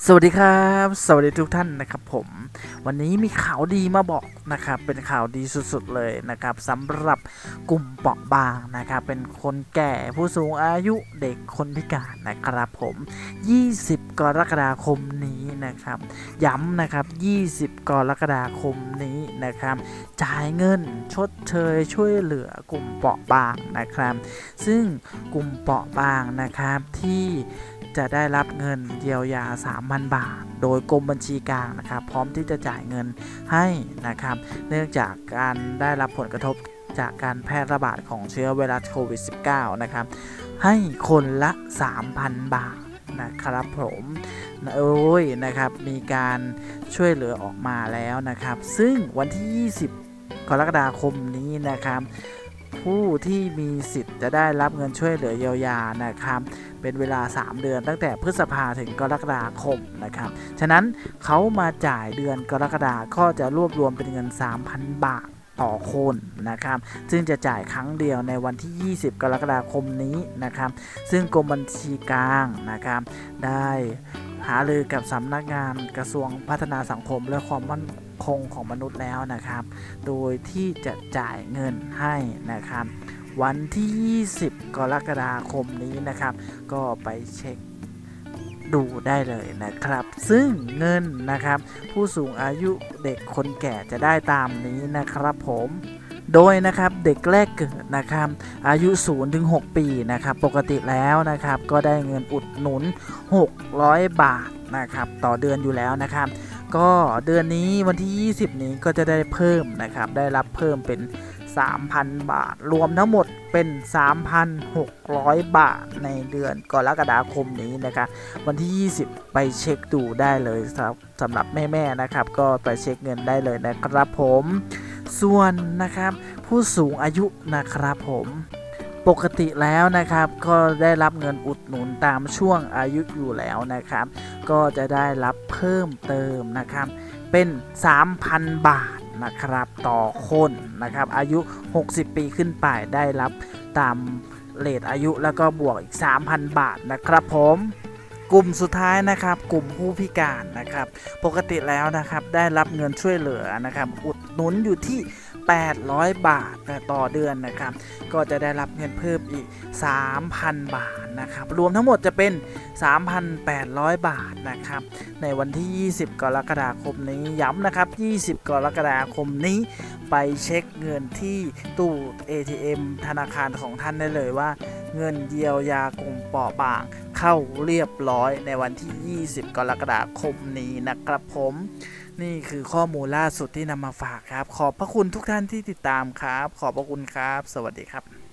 สวัสดีครับ สวัสดีทุกท่านนะครับผม วันนี้มีข่าวดีมาบอกนะครับ เป็นข่าวดีสุดๆเลยนะครับสำหรับกลุ่มเปราะบางนะครับ เป็นคนแก่ผู้สูงอายุเด็กคนพิการนะครับผม 20 กรกฎาคมนี้นะครับ ย้ำนะครับ 20 กรกฎาคมนี้นะครับ จ่ายเงินชดเชยช่วยเหลือกลุ่มเปราะบางนะครับ ซึ่งกลุ่มเปราะบางนะครับที่ จะได้รับเงินเยียวยา 3,000 บาท โดยกรมบัญชีกลางนะครับ พร้อมที่จะจ่ายเงินให้นะครับ เนื่องจากการได้รับผลกระทบจากการแพร่ระบาดของเชื้อไวรัสโควิด -19 นะครับ ให้คนละ 3,000 บาทนะครับผมโอ้ยนะครับ มีการช่วยเหลือออกมาแล้วนะครับ ซึ่งวันที่ 20กรกฎาคมนี้นะครับ ผู้ที่มีสิทธิ์จะได้รับเงินช่วยเหลือเยียวยานะครับ เป็นเวลา 3 เดือนตั้งแต่พฤษภาถึงกรกฎาคมนะครับ ฉะนั้นเขามาจ่ายเดือนกรกฎาก็จะรวบรวมเป็นเงิน 3,000 บาทต่อคนนะครับ ซึ่งจะจ่ายครั้งเดียวในวันที่ 20 กรกฎาคมนี้นะครับ ซึ่งกรมบัญชีกลางนะครับ ได้ หารือกับสำนักงานกระทรวงพัฒนาสังคมและความมั่นคงของมนุษย์แล้วนะครับ โดยที่จะจ่ายเงินให้นะครับ วันที่ 20 กรกฎาคมนี้นะครับ ก็ไปเช็คดูได้เลยนะครับ ซึ่งเงินนะครับ ผู้สูงอายุเด็กคนแก่จะได้ตามนี้นะครับผม โดยนะครับเด็กแรกเกิดนะครับอายุ0ถึง6ปีนะครับปกติแล้วนะครับก็ได้เงินอุดหนุน 600 บาทนะครับต่อเดือนอยู่แล้วนะครับ ก็เดือนนี้วันที่ 20 นี้ก็จะได้เพิ่มนะครับได้รับเพิ่มเป็น 3,000 บาท รวมทั้งหมดเป็น 3,600 บาทในเดือนกรกฎาคมนี้นะครับวันที่ 20 ไปเช็คดูได้เลยครับสำหรับแม่ๆนะครับ ก็ไปเช็คเงินได้เลยนะครับผม ส่วนนะครับผู้สูงอายุนะครับผมปกติแล้วนะครับก็ได้รับเงินอุดหนุนตามช่วงอายุอยู่แล้วนะครับ ก็จะได้รับเพิ่มเติมนะครับ เป็น 3,000 บาทนะครับต่อคนนะครับ อายุ 60 ปีขึ้นไปได้รับตามเลทอายุแล้วก็บวกอีก 3,000 บาทนะครับผมกลุ่มสุดท้ายนะครับ กลุ่มผู้พิการนะครับ ปกติแล้วนะครับได้รับเงินช่วยเหลือนะครับอุ หนุนอยู่ที่ 800 บาทต่อเดือนนะครับ ก็จะได้รับเงินเพิ่มอีก 3,000 บาทนะครับ รวมทั้งหมดจะเป็น 3,800 บาทนะครับ ในวันที่ 20 กรกฎาคมนี้ย้ำนะครับ 20 กรกฎาคมนี้ ไปเช็คเงินที่ตู้ ATM ธนาคารของท่านได้เลยว่าเงินเยียวยากลุ่มเปราะบางเข้าเรียบร้อยในวันที่ 20 กรกฎาคมนี้นะครับผม นี่คือข้อมูลล่าสุดที่นำมาฝากครับ ขอบพระคุณทุกท่านที่ติดตามครับ ขอบพระคุณครับ สวัสดีครับ